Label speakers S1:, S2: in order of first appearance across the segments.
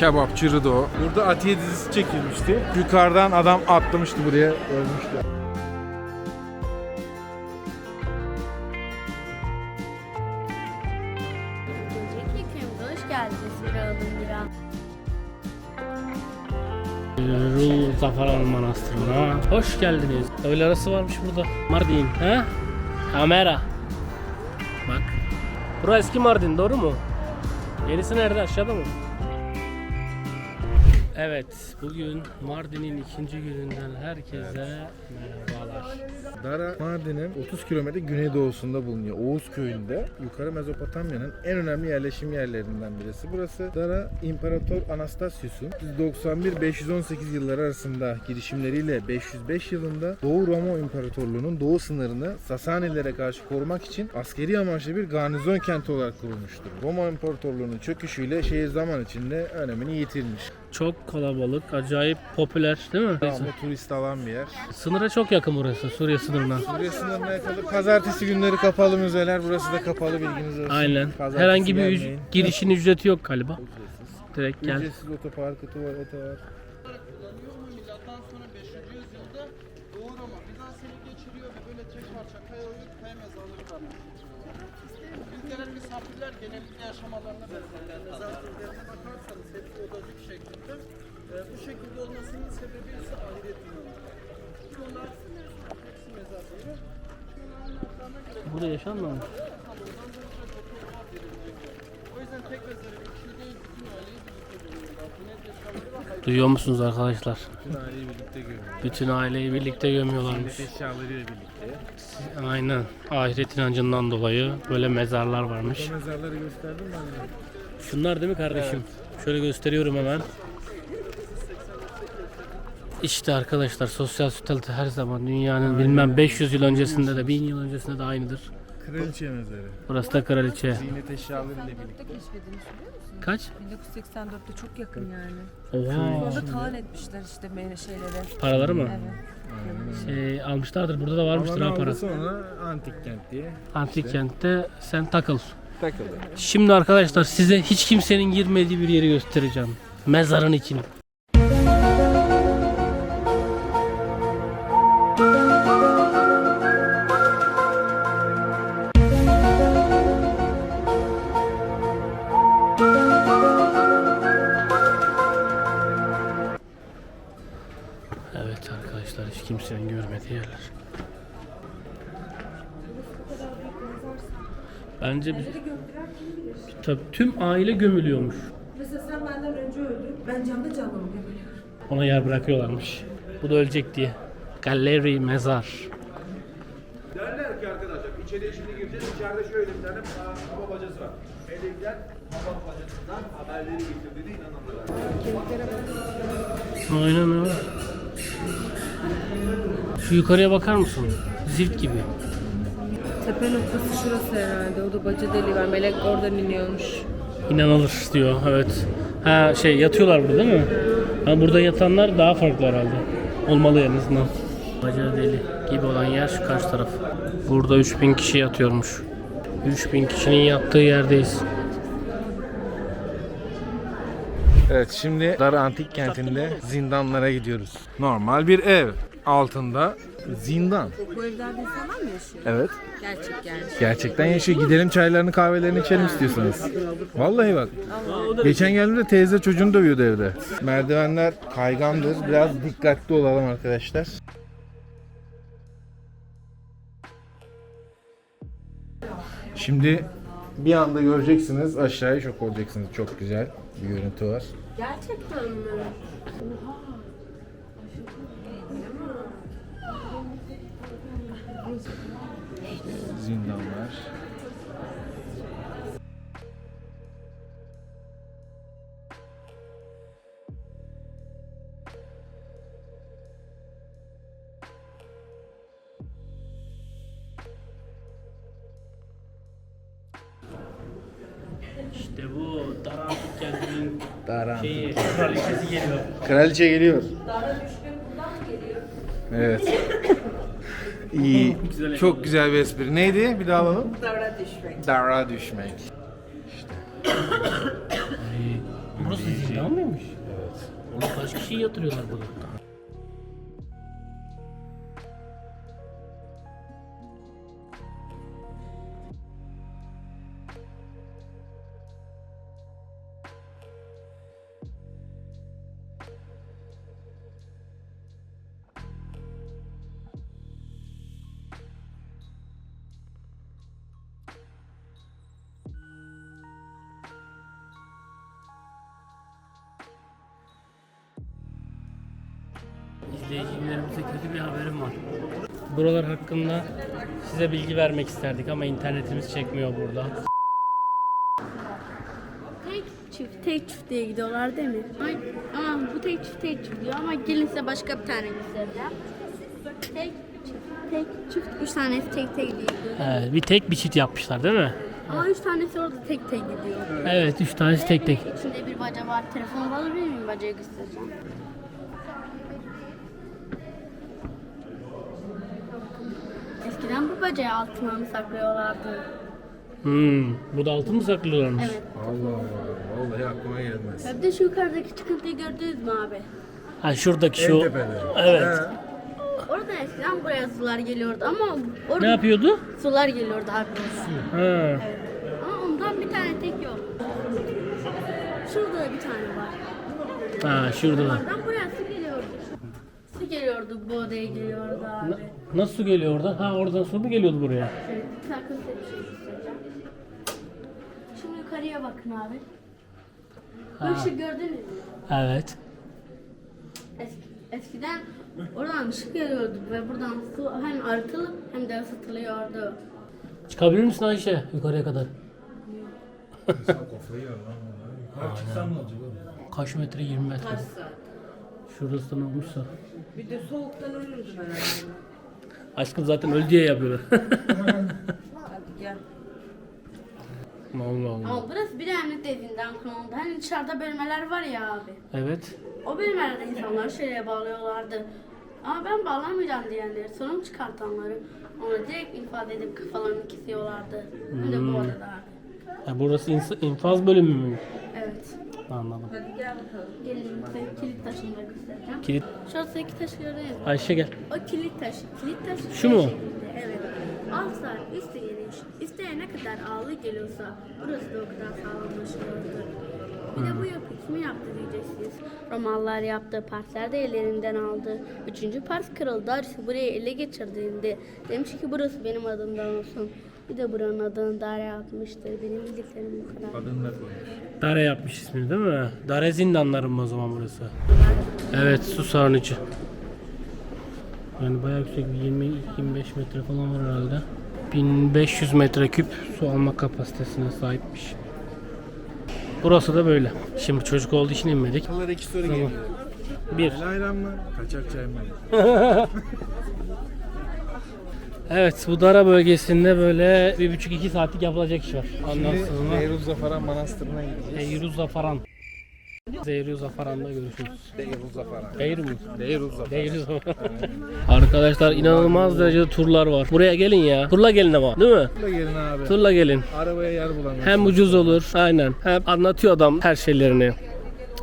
S1: Kebapçı Rıdo. Burada Atiye dizisi çekilmişti. Yukarıdan adam atlamıştı buraya ölmüştü.
S2: Öncelikle köyümüze hoş geldiniz bir adım bir an.
S3: Ru Zafaran Manastırı'na hoş geldiniz. Öğle arası varmış burada. Mardin, he? Kamera. Bak. Burası eski Mardin, doğru mu? Yenisi nerede? Aşağıda mı? Evet, bugün Mardin'in ikinci gününden herkese merhabalar.
S1: Dara Mardin'in 30 kilometre güneydoğusunda bulunuyor. Oğuz köyünde. Yukarı Mezopotamya'nın en önemli yerleşim yerlerinden birisi. Burası Dara İmparator Anastasius'un 191-518 yılları arasında girişimleriyle 505 yılında Doğu Roma İmparatorluğu'nun doğu sınırını Sasanilere karşı korumak için askeri amaçlı bir garnizon kenti olarak kurulmuştur. Roma İmparatorluğu'nun çöküşüyle şehir zaman içinde önemini yitirmiş.
S3: Çok kalabalık, acayip popüler değil mi?
S1: Devamlı turist alan bir yer.
S3: Sınıra çok yakın burası, Suriye sınırına.
S1: Suriye sınırına yakaladı. Pazartesi günleri kapalı müzeler. Burası da kapalı bilginiz olsun.
S3: Aynen.
S1: Pazartesi
S3: Herhangi bir üc-
S1: gelmeyin.
S3: girişin ücreti yok galiba. Direkt gel.
S1: Ücretsiz otoparkı, tuvaleti var.
S4: Milattan sonra 5. yüzyılda Doğu Roma Bizans'ı geçiriyor ve böyle tek parça kaya oyup kaya mezarları var. Büyük gelen misafirler genellikle yaşamalarına benzerler. Mezar türlerine bakarsanız hepsi odacık şeklinde. Ee, bu şekilde olmasının sebebi ise ahiret inanı. Bunlar hepsi altlarına göre
S3: Burada yaşanmıyor mu?
S4: o yüzden tek mezarı bir kişi değil, bütün aileyi birlikte.
S3: Duyuyor musunuz arkadaşlar?
S1: Bütün aileyi birlikte görüyor.
S3: Bütün aileyi birlikte gömüyorlarmış.
S1: Eşyalarıyla birlikte.
S3: Aynen. Ahiret inancından dolayı böyle mezarlar varmış.
S1: O mezarları gösterdim mi? anne?
S3: Şunlar değil mi kardeşim? Şöyle gösteriyorum hemen. İşte arkadaşlar sosyal statü her zaman dünyanın bilmem 500 yıl öncesinde de 1000 yıl öncesinde de aynıdır.
S1: Kraliçe mezarı.
S3: Burası da kraliçe.
S1: Ziynet eşyalarıyla birlikte.
S5: keşfedilmiş biliyor musun?
S3: Kaç?
S5: 1984'te çok yakın yani.
S3: Oha.
S5: Orada talan etmişler işte meyve şeyleri.
S3: Paraları mı?
S5: Evet.
S3: Şey almışlardır. Burada da varmıştır ha para.
S1: sonra antik kent diye
S3: Antik kentte sen takıl.
S1: takıldı.
S3: Şimdi arkadaşlar size hiç kimsenin girmediği bir yeri göstereceğim. Mezarın için. Hiç kimsenin görmediği yerler. Bence bir, tabii tüm aile gömülüyormuş.
S5: Mesela sen benden önce öldün. Ben canlı canlı mı gömülüyorum?
S3: Ona yer bırakıyorlarmış. Bu da ölecek diye. Galeri mezar.
S6: Derler ki arkadaşlar içeriye şimdi gireceğiz. İçeride şöyle bir tane hava bacası var. Melekler hava bacasından haberleri getirdiğine inanırlar.
S3: Aynen öyle. Şu yukarıya bakar mısın? Zift gibi.
S5: Tepe noktası şurası herhalde. O da baca deliği var. Melek oradan iniyormuş.
S3: İnanılır diyor evet. Ha şey yatıyorlar burada değil mi? Ha, burada yatanlar daha farklı herhalde. Olmalı en azından. Bacağı deli gibi olan yer şu karşı taraf. Burada 3000 kişi yatıyormuş. 3000 kişinin yattığı yerdeyiz.
S1: Evet şimdi Dara Antik Kenti'nde zindanlara gidiyoruz. Normal bir ev. Altında zindan.
S5: Bu evlerde insanlar mı yaşıyor?
S1: Evet.
S5: Gerçek yani.
S1: Gerçekten yaşıyor. Gidelim çaylarını kahvelerini içelim istiyorsanız. Vallahi bak. Geçen geldiğimde teyze çocuğunu dövüyordu evde. Merdivenler kaygandır. Biraz dikkatli olalım arkadaşlar. Şimdi bir anda göreceksiniz aşağıya şok olacaksınız. Çok güzel bir görüntü var.
S5: Gerçekten mi?
S3: İşte bu Darantik kentinin
S1: Dara Antik.
S3: şeyi, kraliçesi geliyor.
S1: Kraliçe geliyor. Evet. İyi. Çok güzel bir espri. Neydi? Bir daha alalım. Dara düşmek. Dara düşmek.
S3: Burası zindan mıymış? Evet. Oğlum kaç kişiyi yatırıyorlar burada? İzleyicilerimize kötü bir haberim var. Buralar hakkında size bilgi vermek isterdik ama internetimiz çekmiyor burada.
S2: Tek çift, tek çift diye gidiyorlar değil mi? Ay, ama bu tek çift, tek çift diyor ama gelin size başka bir tane göstereceğim. Tek çift, tek çift, üç tanesi tek tek diye gidiyor.
S3: Ee, bir tek bir çift yapmışlar değil mi?
S2: Ama üç tanesi orada tek tek gidiyor.
S3: Evet, üç tanesi tek tek.
S2: İçinde bir baca var. Telefonu alabilir miyim? Bacayı göstereceğim. Bu bacayı altına mı saklıyorlardı?
S3: Hmm, bu da altın mı saklıyorlarmış?
S2: Evet.
S1: Allah Allah. Vallahi aklıma gelmez.
S2: Bir de şu yukarıdaki çıkıntıyı gördünüz mü abi?
S3: Ha şuradaki
S1: En
S3: şu.
S1: tepede.
S3: Evet.
S1: He.
S2: Orada eskiden buraya sular geliyordu ama orada
S3: Ne yapıyordu?
S2: sular geliyordu abi.
S3: Ha.
S2: Evet. Ama ondan bir tane tek yok. Şurada da bir tane var.
S3: Ha şurada da.
S2: Oradan buraya su geliyordu. Bu odaya geliyordu abi.
S3: Nasıl su geliyor oradan? Ha oradan su mu geliyordu buraya?
S2: Size bir şey göstereceğim. Şimdi yukarıya bakın abi. Bu ışık gördünüz mü?
S3: Evet.
S2: Eski, eskiden oradan ışık geliyordu ve buradan su hem arıtılıp hem de ısıtılıyordu.
S3: Çıkabilir misin Ayşe yukarıya kadar?
S1: İnsan kafayı yer lan. Yukarı çıksam ne olacak oğlum?
S3: Kaç metre? 20 metre.
S5: Kaç saat?
S3: Şurası ne olmuşsa.
S5: Bir de soğuktan ölürdüm herhalde.
S3: Aşkım zaten öldü diye yapıyorlar.
S5: Hadi gel.
S3: Allah Allah.
S2: Ama burası bir emniyet evinden konuldu. Hani dışarıda bölmeler var ya abi.
S3: Evet.
S2: O bölmelerde insanlar şöyle bağlıyorlardı. Ama ben bağlamayacağım diyenleri, sorun çıkartanları ona direkt ifade edip kafalarını kesiyorlardı. Bir de bu odada abi.
S3: Ha, burası ins- infaz bölümü mü?
S2: Evet.
S3: Anladım.
S5: Hadi gel bakalım.
S2: Gelin size kilit taşını da göstereceğim.
S3: Kilit.
S2: Şurası iki taş görüyor musun?
S3: Ayşe gel.
S2: O kilit taşı. Kilit taşı
S3: Şu mu?
S2: şeklinde, Evet. Aslar üstü geniş. İsteye ne kadar ağlı geliyorsa burası da o kadar sağlamlaşıyordu. Bir de bu yapı kimi yaptı diyeceksiniz. Romalılar yaptı, Persler de ellerinden aldı. Üçüncü Pers kralı Darius'u buraya ele geçirdiğinde demiş ki burası benim adımdan olsun. Bir de buranın adını Dare atmıştır. Benim bildiklerim bu kadar.
S1: Adını da koymuş.
S3: Dare yapmış ismini değil mi? Dare zindanları mı o zaman burası? Evet su sarnıcı. Yani bayağı yüksek bir 20-25 metre falan var herhalde. 1500 metreküp su alma kapasitesine sahipmiş. Burası da böyle. Şimdi çocuk olduğu için inmedik.
S1: Akıllara iki soru geliyor.
S3: Bir.
S1: El ayran mı? Kaçak çay mı?
S3: Evet bu Dara bölgesinde böyle bir buçuk iki saatlik yapılacak iş var. Sonra
S1: Neyruz Zafaran Manastırı'na gideceğiz.
S3: Eyruz Zafaran. Zeyruz Zafaran'da görüşürüz.
S1: Neyruz Zafaran.
S3: Eyruz mu?
S1: Neyruz Zafaran.
S3: Değiliz Arkadaşlar inanılmaz derecede turlar var. Buraya gelin ya. Turla gelin ama değil mi?
S1: Turla gelin abi.
S3: Turla gelin.
S1: Arabaya yer bulamıyorsun.
S3: Hem ucuz olur. Aynen. Hem anlatıyor adam her şeylerini.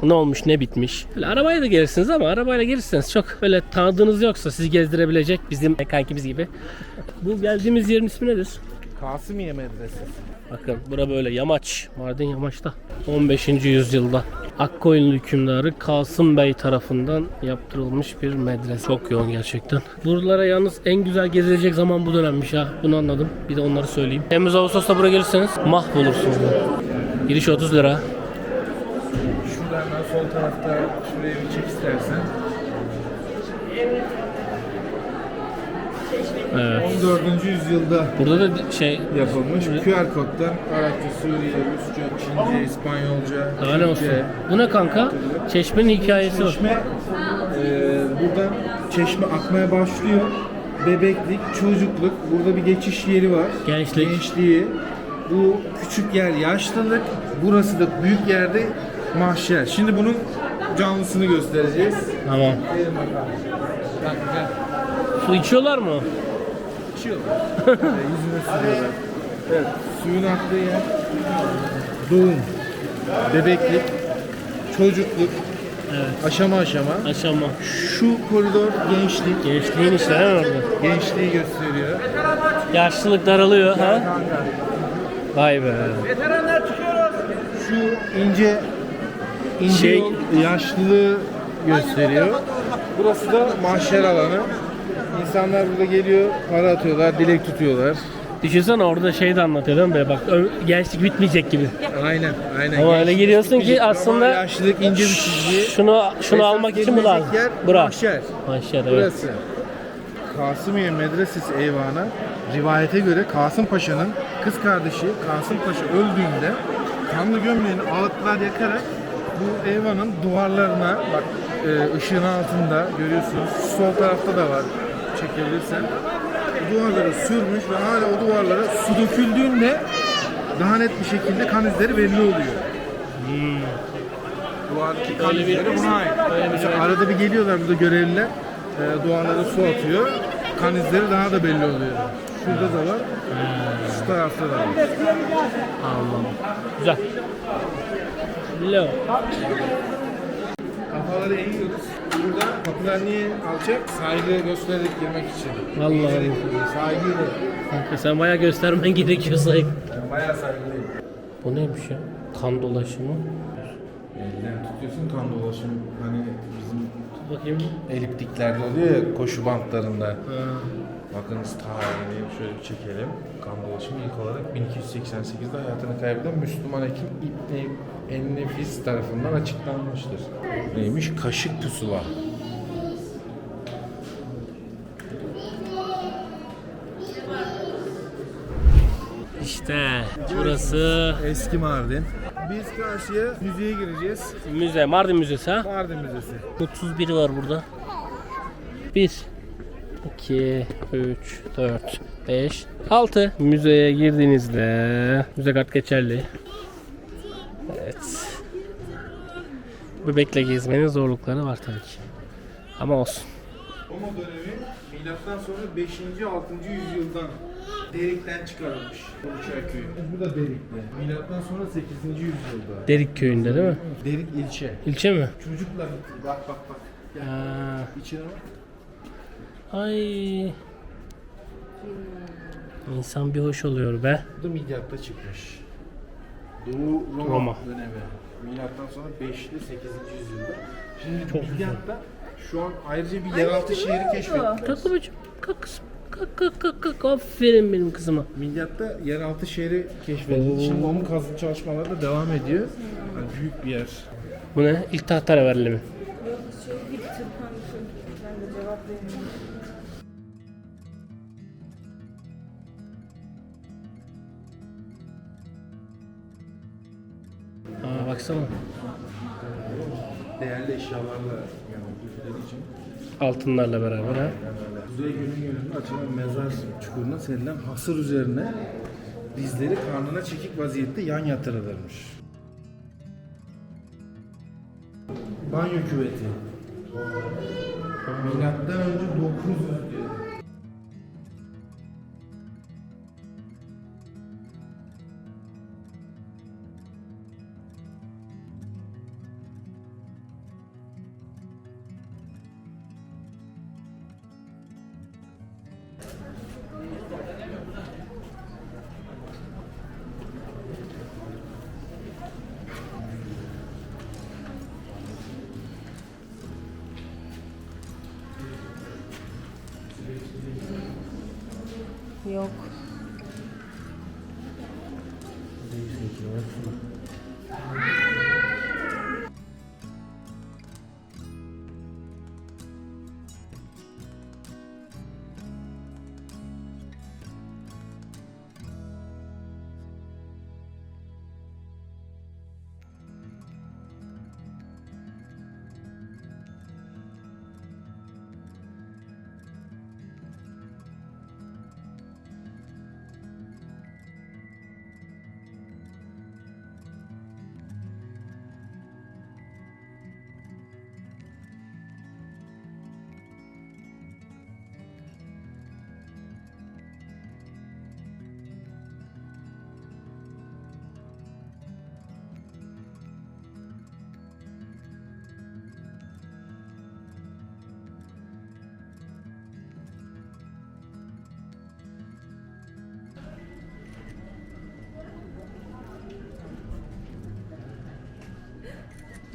S3: Ne olmuş ne bitmiş. Böyle arabaya da gelirsiniz ama arabayla gelirseniz çok böyle tanıdığınız yoksa sizi gezdirebilecek bizim kankimiz gibi. Bu geldiğimiz yerin ismi nedir?
S1: Kasımiye Medresesi.
S3: Bakın bura böyle yamaç. Mardin yamaçta. 15. yüzyılda Akkoyunlu hükümdarı Kasım Bey tarafından yaptırılmış bir medrese. Çok yoğun gerçekten. Buralara yalnız en güzel gezilecek zaman bu dönemmiş ha. Bunu anladım. Bir de onları söyleyeyim. Temmuz Ağustos'ta buraya gelirseniz mahvolursunuz. Giriş 30 lira.
S1: Tarafta şuraya bir çek istersen.
S3: Evet.
S1: 14. yüzyılda
S3: Burada da şey
S1: yapılmış. QR koddan Arapça, Suriye, Rusça, Çince, İspanyolca,
S3: ne olsun.
S1: Türkçe.
S3: Bu ne kanka? Çeşmenin hikayesi var.
S1: Çeşme e, buradan çeşme akmaya başlıyor. Bebeklik, çocukluk, burada bir geçiş yeri var.
S3: Gençlik.
S1: Gençliği. Bu küçük yer yaşlılık, burası da büyük yerde mahşer. Şimdi bunun canlısını göstereceğiz.
S3: Tamam.
S1: Bak gel.
S3: Su içiyorlar mı?
S1: İçiyorlar. Yüzüne sürüyorlar. Evet, suyun aktığı yer doğum, bebeklik, çocukluk,
S3: Evet.
S1: aşama aşama.
S3: Aşama.
S1: Şu koridor gençlik,
S3: Gençliğin işte değil mi orada?
S1: gençliği gösteriyor.
S3: Yaşlılık daralıyor ha? Vay be.
S1: Şu ince ince
S3: Şey-
S1: yol yaşlılığı gösteriyor. Burası da mahşer alanı. İnsanlar burada geliyor, para atıyorlar, dilek tutuyorlar.
S3: Düşünsene orada şey de anlatıyor değil mi? Böyle bak gençlik bitmeyecek gibi.
S1: Aynen, aynen.
S3: Ama öyle giriyorsun ki aslında-
S1: yaşlılık ince bir çizgi.
S3: Şunu şunu
S1: Esas
S3: almak için bu lazım.
S1: yer
S3: Bura.
S1: mahşer.
S3: Mahşer evet.
S1: Burası. Kasımiye Medresesi Eyvanı rivayete göre Kasım Paşa'nın kız kardeşi Kasım Paşa öldüğünde kanlı gömleğini ağıtlar yakarak bu eyvanın duvarlarına bak e, ışığın altında görüyorsunuz sol tarafta da var çekebilirsen bu duvarlara sürmüş ve hala o duvarlara su döküldüğünde daha net bir şekilde kan izleri belli oluyor. Duvardaki kan izleri buna ait. Mesela arada bir geliyorlar burada görevliler e, duvarlara su atıyor. Kan izleri daha da belli oluyor. Şurada da var. Şu tarafta da var.
S3: Anladım. Güzel. Lo.
S1: Kafaları eğiyoruz. Burada kapılar niye alacak? Saygı göstererek girmek için.
S3: Vallahi.
S1: Eğilerek. Saygıyla.
S3: Kanka sen bayağı göstermen gerekiyor sayın.
S1: Ben bayağı saygılıyım.
S3: Bu neymiş ya? Kan dolaşımı.
S1: Elden tutuyorsun kan dolaşımı. Hani bizim
S3: Bakayım.
S1: eliptiklerde oluyor ya koşu bantlarında. Bakınız tarihini şöyle bir çekelim. Kan dolaşımı ilk olarak 1288'de hayatını kaybeden Müslüman hekim İbn Ennefis tarafından açıklanmıştır. Neymiş? Kaşık pusula.
S3: İşte burası
S1: Eski Mardin. Biz karşıya müzeye gireceğiz.
S3: müze. Mardin Müzesi ha?
S1: Mardin Müzesi.
S3: 31 var burada. 1 2 3 4 5 6 Müzeye girdiğinizde müze kart geçerli. Evet. Bebekle gezmenin zorlukları var tabii ki. Ama olsun.
S1: Roma dönemi milattan sonra 5. 6. yüzyıldan Derik'ten çıkarılmış. Konuşar köyü. Bu da Derik'te. Milattan sonra 8. yüzyılda.
S3: Derik köyünde değil mi?
S1: Derik ilçe.
S3: İlçe mi?
S1: Çocuklar bak bak bak.
S3: Ha.
S1: İçine bak.
S3: Ay. İnsan bir hoş oluyor be.
S1: Bu da Midyat'ta çıkmış. Doğu Roma,
S3: Roma.
S1: dönemi. Milattan sonra 5'li 8. yüzyılda. Şimdi
S3: Çok.
S1: Midyat'ta şu an ayrıca bir yeraltı şehri keşfettiler.
S3: Kalk babacığım. Kalk kızım. Kalk kalk kalk kalk. Aferin benim kızıma.
S1: Midyat'ta yeraltı şehri keşfedildi. Şimdi onun kazı çalışmaları da devam ediyor. Yani büyük bir yer.
S3: Bu ne? İlk Tahterevalli mi? Baksana.
S1: Değerli eşyalarla yani için.
S3: Altınlarla beraber ha.
S1: Kuzey Gölü'nün yönünde açılan mezar çukuruna serilen hasır üzerine dizleri karnına çekik vaziyette yan yatırılırmış. Banyo küveti. Milattan önce 900
S5: Yok.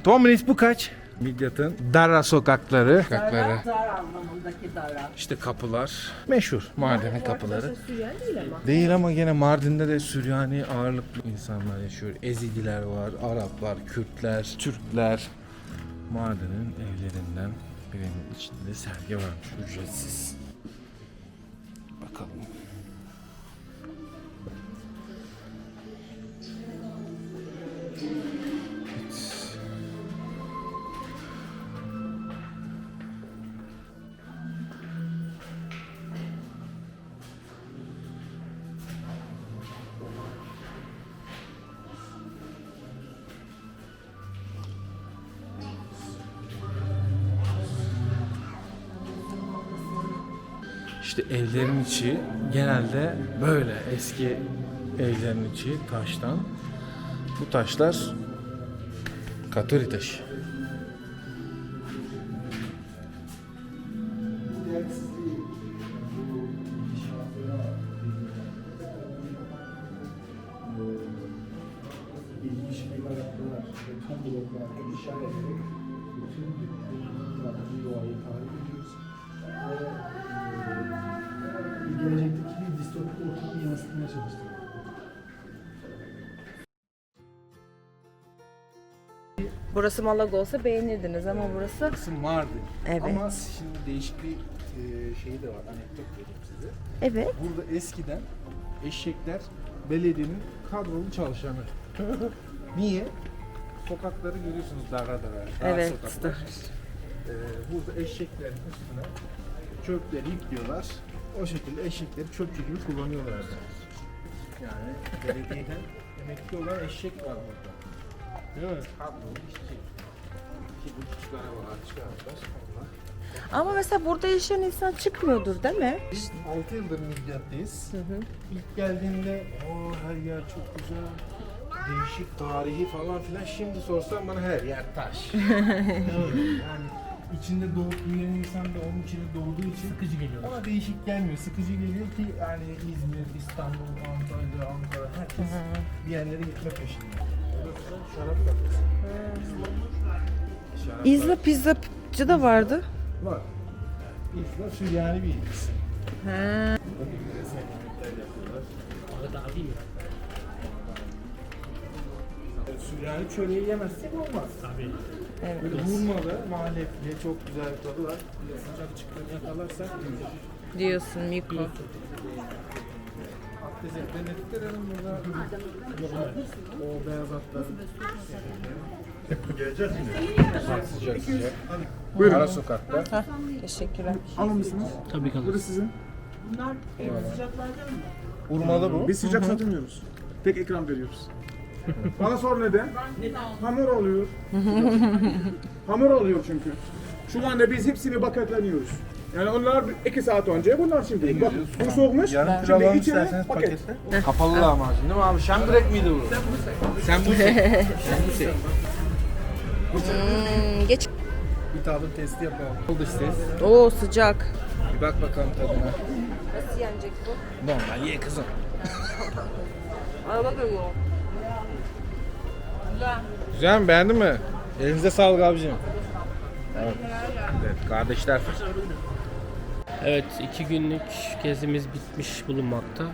S1: Tomris bu kaç? Midyat'ın Dara sokakları. Sokakları.
S7: Dar anlamındaki dara.
S1: İşte kapılar. Meşhur Mardin'in kapıları.
S5: Süryani değil ama.
S1: Değil ama gene Mardin'de de Süryani ağırlıklı insanlar yaşıyor. Ezidiler var, Araplar, Kürtler, Türkler. Mardin'in evlerinden birinin içinde sergi varmış ücretsiz. Bakalım. İşte evlerin içi genelde böyle eski evlerin içi taştan. Bu taşlar Katoli taşı.
S5: Burası Malaga olsa beğenirdiniz ama burası
S1: Burası Mardin.
S5: Evet.
S1: Ama şimdi değişik bir e, şeyi de var. Anekdot vereyim size.
S5: evet.
S1: Burada eskiden eşekler belediyenin kadrolu çalışanı. Niye? Sokakları görüyorsunuz dara dara. dar
S5: Evet.
S1: sokaklar. Ee, burada eşeklerin üstüne çöpleri yüklüyorlar. O şekilde eşekleri çöpçü gibi kullanıyorlardı. Yani belediyeden emekli olan eşek var burada. Değil mi? İki.
S5: Ama mesela burada yaşayan insan çıkmıyordur değil mi?
S1: Biz 6 yıldır Midyat'tayız. İlk geldiğimde o her yer çok güzel, değişik tarihi falan filan. Şimdi sorsan bana her yer taş. yani içinde doğup büyüyen insan da onun içinde doğduğu için sıkıcı geliyor. Ama değişik gelmiyor. Sıkıcı geliyor ki yani İzmir, İstanbul, Antalya, Ankara herkes bir yerlere gitme peşinde. Şarap kafesi. Şarap
S5: İzla pizzacı da vardı.
S1: var. İzla Süryani bir ilgisi.
S5: Ha.
S1: Süryani çöreği yemezsek olmaz. Tabii.
S5: Evet.
S1: Böyle hurmalı, malefli, çok güzel bir tadı var. Sıcak çıktığını yakalarsak
S5: Diyorsun Miko.
S1: Ettirelim burada. O beyaz atlar. Geleceğiz mi? Sıcak sıcak. Buyurun. Ara sokakta.
S5: Teşekkürler.
S8: Alır mısınız?
S3: Tabii kalır.
S8: Burası sizin.
S1: Hurmalı bu.
S8: Biz sıcak satmıyoruz. Tek ekran veriyoruz. Bana sor neden? Hamur oluyor. Hamur oluyor çünkü. Şu anda biz hepsini paketleniyoruz. Yani onlar iki saat önce, bunlar şimdi. Bak bu soğumuş,
S1: kilo
S8: şimdi içine
S1: isterseniz
S8: paket.
S1: pakette. Kapalı lahmacun değil mi abi? Şangırek miydi bu? Sen bu Sen
S5: Hmm, geç.
S1: Bir tadım testi yapalım. Oldu ses.
S5: Oo sıcak.
S1: Bir bak bakalım tadına.
S5: Nasıl yenecek bu?
S1: Normal ye kızım.
S5: Araba geliyor. Güzel.
S1: Güzel mi? Beğendin mi? Elinize sağlık abicim. Evet. evet kardeşler.
S3: Evet iki günlük gezimiz bitmiş bulunmakta.